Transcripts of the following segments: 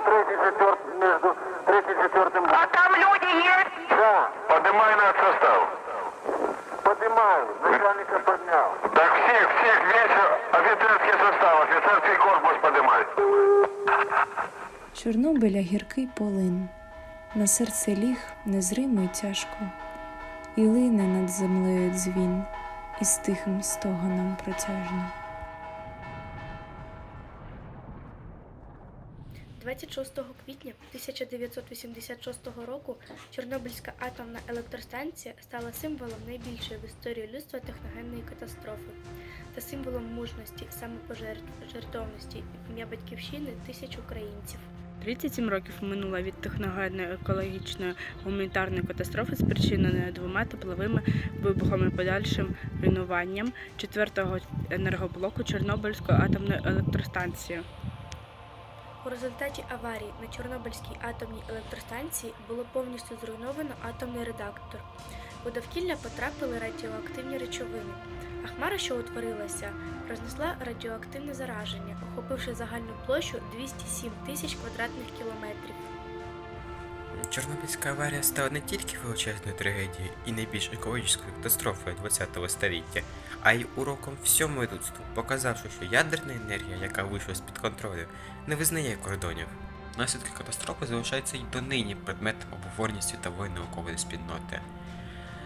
третий, четвертый, между третьим и четвертым. А там люди есть? Да, Поднимай на состав. поднимаю, начальника поднял. Так всех, всех, весь офицерский состав, офицерский корпус поднимай. Чорнобиля гіркий полин, на серце ліг незримо й тяжко, і лине над землею дзвін, і з тихим стогоном протяжно. 26 квітня 1986 року Чорнобильська атомна електростанція стала символом найбільшої в історії людства техногенної катастрофи та символом мужності, самопожертвованості і ім'я батьківщини тисяч українців. 37 років минуло від техногенної екологічної гуманітарної катастрофи, спричиненої двома тепловими вибухами подальшим руйнуванням четвертого енергоблоку Чорнобильської атомної електростанції. У результаті аварії на Чорнобильській атомній електростанції було повністю зруйновано атомний редактор. У довкілля потрапили радіоактивні речовини, а хмара, що утворилася, рознесла радіоактивне зараження, охопивши загальну площу 207 тисяч квадратних кілометрів. Чорнобильська аварія стала не тільки величезною трагедією і найбільш екологічною катастрофою ХХ століття, а й уроком всьому людству, показавши, що ядерна енергія, яка вийшла з-під контролю, не визнає кордонів. Наслідки катастрофи залишаються й донині предметом обговорення світової наукової спільноти.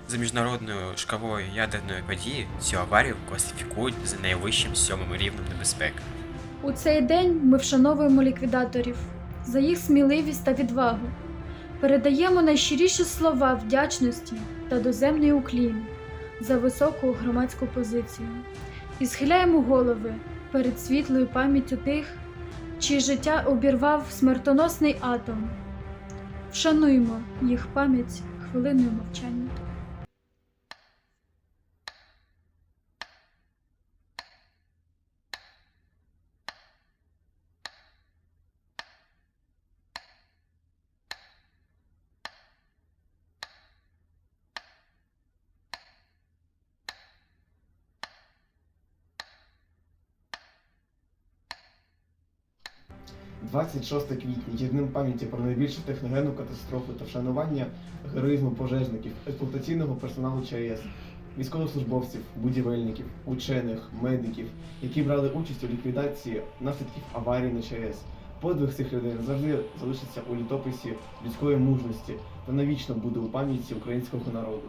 За міжнародною шкалою ядерної події цю аварію класифікують за найвищим сьомим рівнем небезпеки. У цей день ми вшановуємо ліквідаторів за їх сміливість та відвагу. Передаємо найщиріші слова вдячності та доземний уклін за високу громадську позицію і схиляємо голови перед світлою пам'яттю тих, чиє життя обірвав смертоносний атом. Вшануємо їх пам'ять хвилиною мовчання. – 26 квітня є пам'яті про найбільшу техногенну катастрофу та вшанування героїзму пожежників, експлуатаційного персоналу ЧАЕС, військовослужбовців, будівельників, учених, медиків, які брали участь у ліквідації наслідків аварії на ЧАЕС. Подвиг цих людей завжди залишиться у літописі людської мужності та навічно буде у пам'яті українського народу.